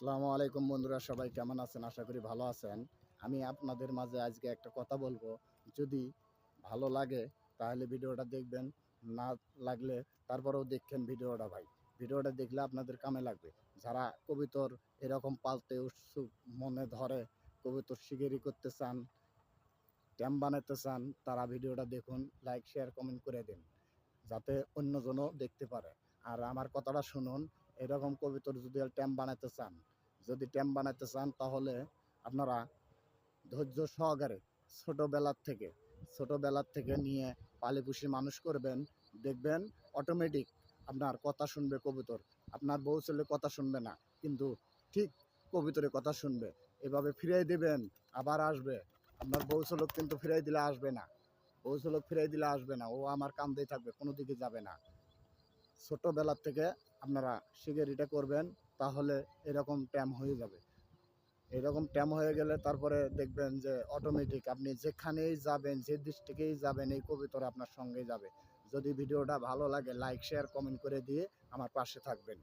আসসালামু আলাইকুম বন্ধুরা, সবাই কেমন আছেন? আশা করি ভালো আছেন। আমি আপনাদের মাঝে আজকে একটা কথা বলব। যদি ভালো লাগে, তাহলে ভিডিওটা দেখবেন। না লাগলে তারপরেও দেখেন ভিডিওটা ভাই। ভিডিওটা দেখলে আপনাদের কামে লাগবে। যারা কবিতর এরকম পালতে উৎসুক মনে ধরে, কবিতর শিগেরি করতে চান ট্যাম বানাতে চান, তারা ভিডিওটা দেখুন, লাইক, শেয়ার, কমেন্ট করে দিন। যাতে অন্যজনও দেখতে পারে। আর আমার কথাটা শুনুন এরকম কবিতর যদি ট্যাম্প বানাতে চান, যদি ট্যাম্প বানাতে চান, তাহলে আপনারা ধৈর্য সহকারে ছোটোবেলার থেকে ছোটোবেলার থেকে নিয়ে পালি পুষি মানুষ করবেন, দেখবেন অটোমেটিক আপনার কথা শুনবে কবুতর। আপনার বউ ছেলে কথা শুনবে না, কিন্তু ঠিক কবিতরে কথা শুনবে। এভাবে ফিরিয়ে দেবেন, আবার আসবে। আপনার বউ ছেলক কিন্তু ফিরিয়ে দিলে আসবে না। বউ ছেলক ফিরিয়ে দিলে আসবে না। ও আমার কান্দেই থাকবে, কোনো দিকে যাবে না। ছোটোবেলার থেকে আপনারা সিগারিটা করবেন, তাহলে এরকম ট্যাম হয়ে যাবে। এরকম ট্যাম হয়ে গেলে তারপরে দেখবেন যে অটোমেটিক আপনি যেখানেই যাবেন, যে ডিস্ট্রিক্টেই যাবেন, এই কবিতরা আপনার সঙ্গে যাবে। যদি ভিডিওটা ভালো লাগে লাইক শেয়ার কমেন্ট করে দিয়ে আমার পাশে থাকবেন।